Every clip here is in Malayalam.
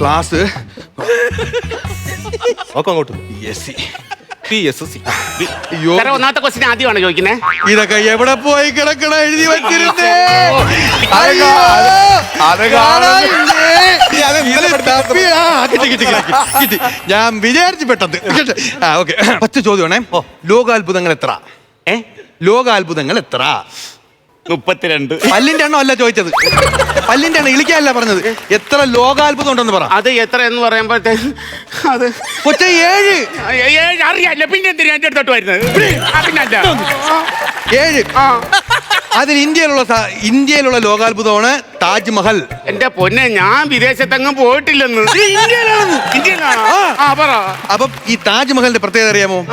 ക്ലാസ്. നോക്കാം അങ്ങോട്ട്. S C P S C അയ്യോ. സാറേ ഒന്നാമത്തെ ക്വസ്റ്റ്യൻ ആദ്യമാണ് ചോദിക്കുന്നത് ഇതൊക്കെ എവിടെ പോയി കിടക്കണ? എഴുതി വെച്ചിരുന്നേ. അത് അയ്യോ, അത് കാണാനില്ലേ? അത് ഇന്നലെ ഇത് തപ്പി, ആ, കിട്ടി, കിട്ടി, കിട്ടി, കിട്ടി. ഞാൻ വിചാരിച്ചു പെട്ടത്. കേട്ടോ? ആ ഓക്കെ. പത്ത് ചോദ്യമാണേ. ലോകാത്ഭുതങ്ങൾ എത്ര? ഏ? ലോകാത്ഭുതങ്ങൾ എത്ര? മുപ്പത്തിരണ്ട്. പല്ലിന്റെ എണ്ണം അല്ല ചോദിച്ചത്. പല്ലിന്റെ എണ്ണം ഇളിക്കാനല്ല പറഞ്ഞത്. എത്ര ലോകാത്ഭുതം ഉണ്ടെന്ന് പറ. അത് എത്ര എന്ന് പറയുമ്പോഴത്തേ അത് കൊച്ച ഏഴ്. ഏഴ് അറിയാല്ല. പിന്നെ എന്തിനാ എന്റെ അടുത്തോട്ട് വരുന്നത്? ഏഴ്. ആ. അതിൽ ഇന്ത്യയിലുള്ള സ- ഇന്ത്യയിലുള്ള ലോകാത്ഭുതമാണ് താജ്മഹൽ. എന്റെ പൊന്നെ ഞാൻ വിദേശത്തെങ്ങും പോയിട്ടില്ലെന്ന്. ഇന്ത്യയിലാണോ ആ. പറ. അപ്പൊ ഈ താജ്മഹലിന്റെ പ്രത്യേകത അറിയാമോ?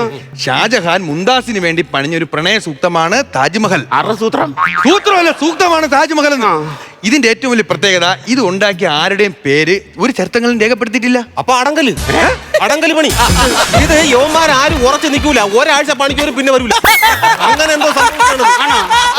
ഷാജഹാൻ മുംതാസിന് വേണ്ടി പണിഞ്ഞൊരു പ്രണയ സൂക്തമാണ് താജ്മഹൽ. അറസൂത്രം സൂത്രമല്ല സൂക്തമാണ് താജ്മഹൽ എന്ന്. ആ. ഇതിന്റെ ഏറ്റവും വലിയ പ്രത്യേകത ഇത് ഉണ്ടാക്കിയ ആരുടെയും പേര് ഒരു ചരിത്രങ്ങളും രേഖപ്പെടുത്തിയിട്ടില്ല. അപ്പൊ അടങ്കൽ. അടങ്കൽ പണി. ഇത് യവന്മാർ ആരും ഉറച്ചു നിൽക്കൂല. ഒരാഴ്ച പണിക്കൂരും പിന്നെ വരൂല. അങ്ങനെ എന്തോ സംഭവിച്ചാണ്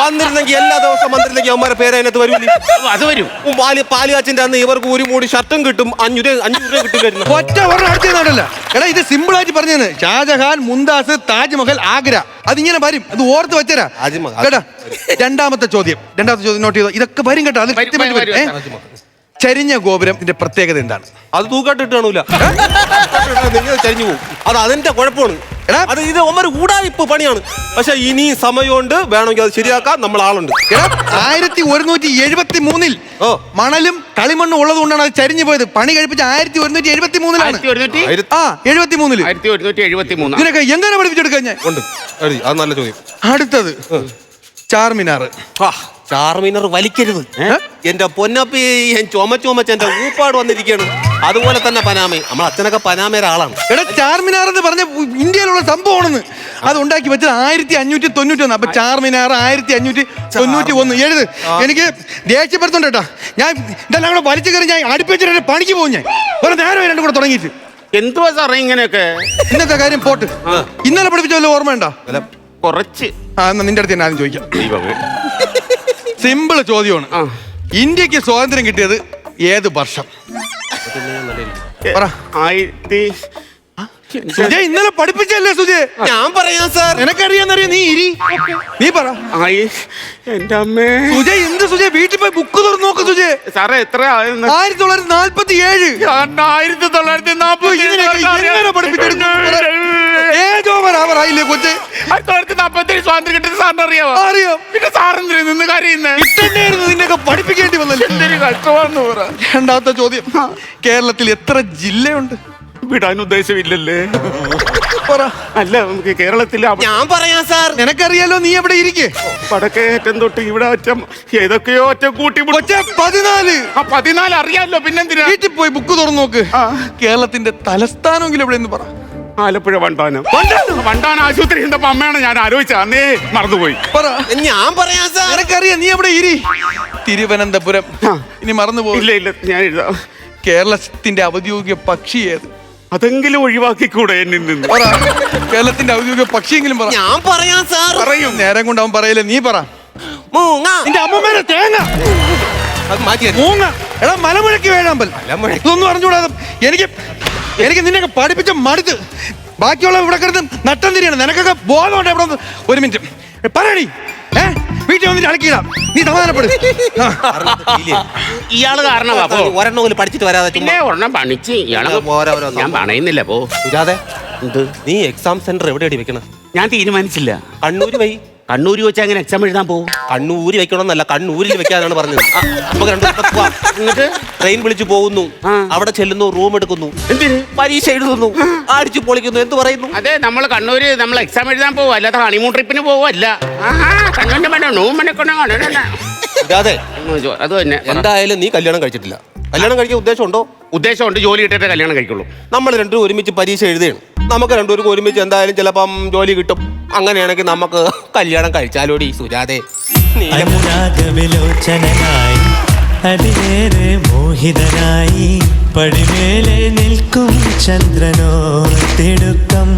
വന്നിരുന്നെങ്കിൽ എല്ലാ ദിവസവും വന്നിരുന്നെങ്കിൽ അവന്മാരെ പേര് അതിനകത്ത് വരൂലേ അത് വരും. ഉം, പാൽ പാലുകാച്ചിന്റെ അന്ന് ഇവർക്ക് ഒരു മൂടി ഷർട്ടും കിട്ടും അഞ്ഞൂറ് അഞ്ഞൂറ് രൂപ കിട്ടില്ലായിരുന്നു ഒറ്റ ഒരെണ്ണം അടിച്ചതല്ല എടാ ഇത് സിമ്പിൾ ആയിട്ട് പറഞ്ഞത് ഷാജഹാൻ മുംതാസ് താജ്മഹൽ ആഗ്ര. അതിങ്ങനെ വരും. അത് ഓർത്ത് വെച്ചരാ. താജ്മഹൽ. കേട്ടാ? രണ്ടാമത്തെ ചോദ്യം. രണ്ടാമത്തെ ചോദ്യം നോട്ട് ചെയ്തോ? ഇതൊക്കെ വരും കേട്ടോ. അത് ചരിഞ്ഞ കൃത്യമായിട്ട് വരും, വരും. ഏ? ചരിഞ്ഞ ഗോപുരത്തിന്റെ പ്രത്യേകത എന്താണ്? അത് തൂക്കാട്ടിട്ട് കാണൂല. നിങ്ങൾ ചരിഞ്ഞു പോകും അത് അതിന്റെ കുഴപ്പമാണ്. എടാ. അത് ഇത് ഒന്നൊരു ഊടായിപ്പ് പണിയാണ്. പക്ഷെ ഇനി സമയമുണ്ട്. വേണമെങ്കിൽ അത് ശരിയാക്കാൻ നമ്മൾ ആളുണ്ട്. എടാ ആയിരത്തി ഒരുന്നൂറ്റി എഴുപത്തി മൂന്നിൽ ഓ. മണലും കളിമണ്ണും ഉള്ളത് കൊണ്ടാണ് അത് ചരിഞ്ഞു പോയത്. പണി കഴിപ്പിച്ച ആയിരത്തി ഒരുന്നൂറ്റി എഴുപത്തി മൂന്നിലാണ് ആയിരത്തി ഒരുന്നൂറ്റി ആ എഴുപത്തി മൂന്നിൽ ആയിരത്തി ഒരുന്നൂറ്റി എഴുപത്തി മൂന്ന് ഇതിനൊക്കെ എങ്ങനെ പഠിപ്പിച്ചെടുക്കാൻ ഞാൻ? ഉണ്ട്. എഴുതി അത് നല്ല ചോദ്യം. അടുത്തത്. ചാർമിനാർ ആ, ചാർമിനർ വലിക്കരുത്. എന്റെ പൊന്നപ്പി ഞാൻ ചുമ ചുമച്ച് എന്റെ ഊപ്പാട് വന്നിരിക്കുകയാണ്. അതുപോലെ തന്നെ പനാമ നമ്മൾ അച്ഛനൊക്കെ പനാമയുടെ ആളാണ്. എടാ ചാർമിനാർ എന്ന് പറഞ്ഞ ഇന്ത്യയിലുള്ള സംഭവമാണെന്ന്. അത് ഉണ്ടാക്കി വെച്ചത് ആയിരത്തി അഞ്ഞൂറ്റി തൊണ്ണൂറ്റി ഒന്ന് അപ്പൊ ചാർമിനാർ ആയിരത്തി അഞ്ഞൂറ്റി തൊണ്ണൂറ്റി ഒന്ന് എഴുത്. എനിക്ക് ദേഷ്യപ്പെടുത്തുണ്ട് കേട്ടോ. ഞാൻ ഇതെല്ലാം കൂടെ വലിച്ചു കയറി ഞാൻ അടുപ്പിച്ചിട്ട് പണിക്ക് പോകും ഞാൻ. ഒരു നേരം രണ്ടും കൂടെ തുടങ്ങിയിട്ട്. എന്തുവാ സാറേ ഇങ്ങനെയൊക്കെ? ഇന്നത്തെ കാര്യം പോട്ട്. ഇന്നലെ പഠിപ്പിച്ച വല്ല ഓർമ്മയുണ്ടോ കുറച്ച്. ആ എന്നാ നിന്റെ അടുത്ത് ഞാൻ ആദ്യം ചോദിക്കാം. സിമ്പിൾ ചോദ്യമാണ്. ഇന്ത്യയ്ക്ക് സ്വാതന്ത്ര്യം കിട്ടിയത് ഏത് വർഷം? പറ. ആയിരത്തി സുജയ് ഇന്നലെ പഠിപ്പിച്ചല്ലേ സുജയ് ഞാൻ പറയാം സാർ. നിനക്കറിയാന്നറിയാം നീ ഇരി. നീ പറ. ആയി. എന്റെ അമ്മേ. സുജയ് എന്ത് സുജയ് വീട്ടിൽ പോയി ബുക്ക് തുറന്നു നോക്ക് സുജയ് സാറേ എത്ര? ആയിരത്തി തൊള്ളായിരത്തി നാല്പത്തി ഏഴ് ആയിരത്തി തൊള്ളായിരത്തി ഇതിനൊക്കെ കൊച്ച്. ആയിരത്തി തൊള്ളായിരത്തി നാപ്പത്തി ഏഴ് സ്വാതന്ത്ര്യം കിട്ടിയത് സാറിന് അറിയാവോ? അറിയോ. പിന്നെ സാറെന്തിനാ നിന്ന് കരയുന്നേ? ഇതന്നെയായിരുന്നു നിന്നൊക്കെ പഠിപ്പിക്കേണ്ടി വന്നല്ലേ എന്തൊരു കഷ്ടമാണെന്ന് പറ. രണ്ടാമത്തെ ചോദ്യം. കേരളത്തിൽ എത്ര ജില്ലയുണ്ട്? വിടാൻ ഉദ്ദേശമില്ലല്ലേ പറ. അല്ല നമുക്ക് കേരളത്തിൽ ഞാൻ പറയാം സാർ. നിനക്കറിയാലോ നീ എവിടെ ഇരിക്കേ? വടക്കേ അറ്റം തൊട്ട് ഇവിടെ അറ്റം ഏതൊക്കെയോ അറ്റം കൂട്ടി പതിനാല്. ആ പതിനാല് അറിയാലോ പിന്നെന്തിനാ? വീട്ടിൽ പോയി ബുക്ക് തുറന്നു നോക്ക്. കേരളത്തിന്റെ തലസ്ഥാനമെങ്കിലും എവിടെയെന്ന് പറ. ആലപ്പുഴ വണ്ടാനം. വണ്ടാനം? ആശുപത്രി എന്തപ്പോ അമ്മയാണ് ഞാൻ ആലോചിച്ച അന്നേ മറന്നുപോയി. പറ. ഞാൻ പറയാ സാർ. നീ എവിടെ ഇരി? തിരുവനന്തപുരം. ഇനി മറന്നുപോയില്ല ഇല്ല ഇല്ല ഞാൻ എഴുതാം. കേരളത്തിന്റെ ഔദ്യോഗിക പക്ഷി ഏത്? അതെങ്കിലും ഒഴിവാക്കിക്കൂടെ എന്നിൽ നിന്ന്. പറ. കേരളത്തിന്റെ ഔദ്യോഗിക പക്ഷിയെങ്കിലും പറ. ഞാൻ പറയാം സാർ. പറയും. നേരം കൊണ്ട് അവൻ പറയില്ല നീ പറ. മൂങ്ങ. നിന്റെ അമ്മമ്മേടെ തേങ്ങ. അത് മാറ്റി മൂങ്ങ. എടാ മലമുഴക്കി വേഴാമ്പൽ. മലമുഴക്കി. ഒന്നും അറിഞ്ഞുകൂടാതെ എനിക്ക് എനിക്ക് നിന്നെയൊക്കെ പഠിപ്പിച്ച മടുത്ത് ബാക്കിയുള്ള ഇവിടെ കിടന്ന് നട്ടം തിരിയാണ്. നിനക്കൊക്കെ ബോധമുണ്ട് എവിടെ ഒന്ന് ഒരു മിനിറ്റ്. പറയണി ഏ വീട്ടിൽ വന്നിട്ട് അടക്കിയിടാം നീ സമാധാനപ്പെടും. ഇയാൾ കാരണമാ പോ. ഒരെണ്ണം പോലും പഠിച്ചിട്ട് വരാതെ പിന്നെ ഒരെണ്ണം പണിച്ച് ഇയാൾ പോരാ, ഞാൻ പണയുന്നില്ല പോ. സുജാതെ നീ എക്സാം സെന്റർ എവിടെയാടി വെക്കണം? ഞാൻ തീരുമാനിച്ചില്ല. കണ്ണൂര് വൈ. കണ്ണൂര് വെച്ചാൽ എങ്ങനെ എക്സാം എഴുതാൻ പോകും കണ്ണൂര് വെക്കണമെന്നല്ല കണ്ണൂരിൽ വെക്കാനാണ് പറഞ്ഞത്. ആ, നമുക്ക് രണ്ടു ദിവസം പോവാം. എന്നിട്ട് ട്രെയിൻ വിളിച്ചു പോകുന്നു. ആ. അവിടെ ചെല്ലുന്നു റൂം എടുക്കുന്നു. എന്തിന്? പരീക്ഷ എഴുതുന്നു. അടിച്ചു പൊളിക്കുന്നു. എന്ത് പറയുന്നു? അതെ നമ്മൾ കണ്ണൂര് നമ്മൾ എക്സാം എഴുതാൻ പോകും അല്ലാതെ ഹണിമൂൺ ട്രിപ്പിന് പോവല്ല അതെ. അത് തന്നെ. എന്തായാലും നീ കല്യാണം കഴിച്ചിട്ടില്ല. കല്യാണം കഴിക്കാൻ ഉദ്ദേശമുണ്ടോ? ഉദ്ദേശമുണ്ട് ജോലി കിട്ടിയിട്ട് കല്യാണം കഴിക്കുള്ളൂ. നമ്മൾ രണ്ടും ഒരുമിച്ച് പരീക്ഷ എഴുതുകയാണ്. നമുക്ക് രണ്ടുപേർക്കും ഒരുമിച്ച് എന്തായാലും ചിലപ്പം ജോലി കിട്ടും. അങ്ങനെയാണെങ്കിൽ നമുക്ക് കല്യാണം കഴിച്ചാലോടി സുജാതെ. അനുരാഗവിലോചനായി അതിലേറെ മോഹിതനായി പടിമേലെ നിൽക്കും ചന്ദ്രനോ തിടുക്കം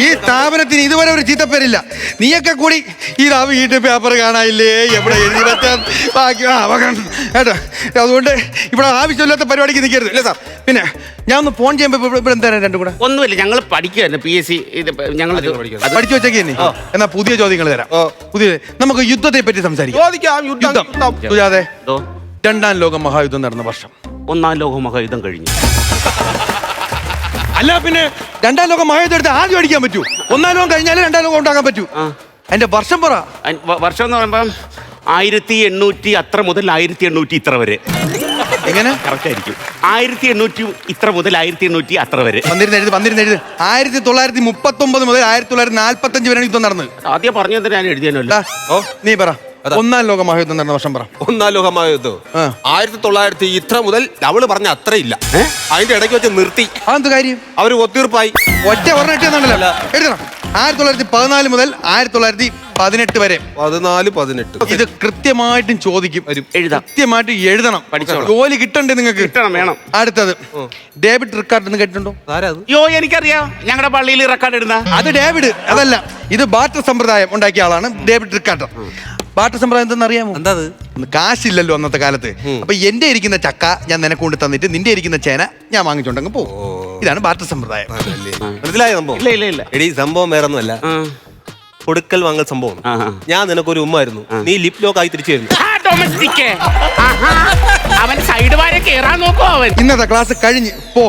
ഈ സ്ഥാപനത്തിന് ഇതുവരെ ഒരു ചീത്തപ്പേരില്ല. നീയൊക്കെ കൂടി ഈ ആ വീട്ടിൽ പേപ്പർ കാണാനില്ലേ? എവിടെ എഴുതി വെച്ചാൽ ബാക്കി ആ അവഗണ കേട്ടോ? അതുകൊണ്ട് ഇവിടെ ആവശ്യമില്ലാത്ത പരിപാടിക്ക് നിൽക്കരുത്. അല്ലേ സാർ. പിന്നെ ഞാൻ ഒന്ന് ഫോൺ ചെയ്യുമ്പോൾ ഇവിടെ- ഇവിടെ എന്താ രണ്ടും കൂടെ? ഒന്നുമില്ല ഞങ്ങൾ പഠിക്കുകയല്ലേ പി എസ് സി ഇത് ഞങ്ങൾ. പഠിച്ചു വെച്ചേക്ക് തന്നെ എന്നാ പുതിയ ചോദ്യങ്ങൾ തരാം. ഓ. പുതിയ നമുക്ക് യുദ്ധത്തെ പറ്റി സംസാരിക്കാം. യുദ്ധം. സുജാതെ രണ്ടാം ലോക മഹായുദ്ധം നടന്ന വർഷം. ഒന്നാം ലോക മഹായുദ്ധം കഴിഞ്ഞു. അല്ല പിന്നെ രണ്ടാം ലോകം മഴ എടുത്ത് ആദ്യം അടിക്കാൻ പറ്റൂ. ഒന്നാം ലോകം കഴിഞ്ഞാലേ രണ്ടാം ലോകം ഉണ്ടാക്കാൻ പറ്റൂ. എന്റെ വർഷം പറ. അൻ- വ- വർഷം എന്ന് പറയുമ്പോ ആയിരത്തി എണ്ണൂറ്റി അത്ര മുതൽ ആയിരത്തി എണ്ണൂറ്റി ഇത്ര വരെ. എങ്ങനെ? കറക്റ്റ് ആയിരിക്കും. ആയിരത്തി എണ്ണൂറ്റി ഇത്ര മുതൽ ആയിരത്തി എണ്ണൂറ്റി അത്ര വരെ. വന്നിരുന്ന് എഴുതി വന്നിരുന്ന് എഴുതി. ആയിരത്തി തൊള്ളായിരത്തി മുപ്പത്തി ഒമ്പത് മുതൽ ആയിരത്തി തൊള്ളായിരത്തി നാൽപ്പത്തി അഞ്ച് വരെയാണ് യുദ്ധം നടന്നത്. ആദ്യം പറഞ്ഞു തന്നെ ഞാൻ എഴുതിയാനല്ലോ ഓ നീ പറ. ഒന്നാം ലോക മഹായുദ്ധം നടന്ന വർഷം പറ. ഒന്നാം ലോകമായ യുദ്ധം ആ. ആയിരത്തി തൊള്ളായിരത്തി ഇത്ര മുതൽ അവൾ പറഞ്ഞ അത്രയില്ല. അതിന്റെ ഇടയ്ക്ക് വെച്ച് നിർത്തി. അതെന്ത് കാര്യം? അവർ ഒത്തീർപ്പായി ഒറ്റ ഒരെണ്ണം എഴുതണം. ആയിരത്തി തൊള്ളായിരത്തി പതിനാല് മുതൽ ആയിരത്തി തൊള്ളായിരത്തി പതിനെട്ട് വരെ. പതിനാല് പതിനെട്ട്. ഇത് കൃത്യമായിട്ടും ചോദിക്കും. എഴുതാം. കൃത്യമായിട്ട് എഴുതണം. ജോലി കിട്ടണ്ടേ നിങ്ങൾക്ക്? കിട്ടണം വേണം. അടുത്തത്. ഡേവിഡ് റിക്കാർഡ് എന്ന് കേട്ടിട്ടുണ്ടോ? ആരാ അത്? യോ എനിക്കറിയാം. ഞങ്ങളുടെ പള്ളിയിൽ റെക്കോർഡ് ഇടുന്ന. അത് ഡേവിഡ്. അതല്ല. ഇത് ബാറ്റർ സമ്പ്രദായം ഉണ്ടാക്കിയ ആളാണ് ഡേവിഡ് റിക്കാർഡർ. ബാറ്റർ സമ്പ്രദായം എന്തെന്നറിയാമോ? എന്താ അത് കാശില്ലല്ലോ അന്നത്തെ കാലത്ത്. അപ്പൊ എന്റെ ഇരിക്കുന്ന ചക്ക ഞാൻ നിനക്ക് കൊണ്ട് തന്നിട്ട് നിന്റെ ഇരിക്കുന്ന ചേന ഞാൻ വാങ്ങിച്ചോണ്ടങ്ങ് പോകും. ഇതാണ് പാട്ട് സമ്പ്രദായം. മനസ്സിലായ സംഭവം? ഇല്ല ഇല്ല ഇല്ല. എടി സംഭവം വേറെ ഒന്നുമല്ല കൊടുക്കൽ വാങ്ങൽ സംഭവം. ഞാൻ നിനക്ക് ഞാൻ നിനക്കൊരു ഉമ്മായിരുന്നു. നീ ലിപ് ലോക്ക് ആയി തിരിച്ചു വരുന്നു. അവൻ സൈഡ് വാരെ കേറാൻ നോക്കോ അവൻ. ഇന്നത്തെ ക്ലാസ് കഴിഞ്ഞ്. പോ.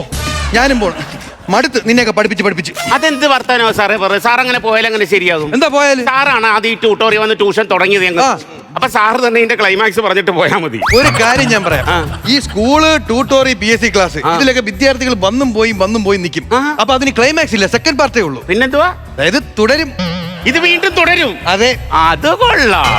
ഞാനും പോണം. മടുത്ത് നിന്നെയൊക്കെ പഠിപ്പിച്ച് പഠിപ്പിച്ച് അതെന്ത് വർത്താനോ സാറേ പറ സാർ അങ്ങനെ പോയാൽ അങ്ങനെ ശരിയാകും എന്താ പോയാലും സാറാണ് ആദ്യം ഈ ട്യൂട്ടോറിയ വന്ന് ട്യൂഷൻ തുടങ്ങിയത് ഞങ്ങൾ ആ. അപ്പൊ സാറ് തന്നെ ഇതിന്റെ ക്ലൈമാക്സ് പറഞ്ഞിട്ട് പോയാൽ മതി ഒരു കാര്യം ഞാൻ പറയാം ആ. ഈ സ്കൂൾ ട്യൂട്ടോറി പി എസ് സി ക്ലാസ് ഇതിലൊക്കെ വിദ്യാർത്ഥികൾ വന്നും പോയി വന്നും പോയി നിൽക്കും ആ. അപ്പൊ അതിന് ക്ലൈമാക്സ് ഇല്ല സെക്കൻഡ് പാർട്ടേ ഉള്ളൂ പിന്നെന്തുവാ അതായത് തുടരും ഇത് വീണ്ടും തുടരും അതെ അത് കൊള്ളാം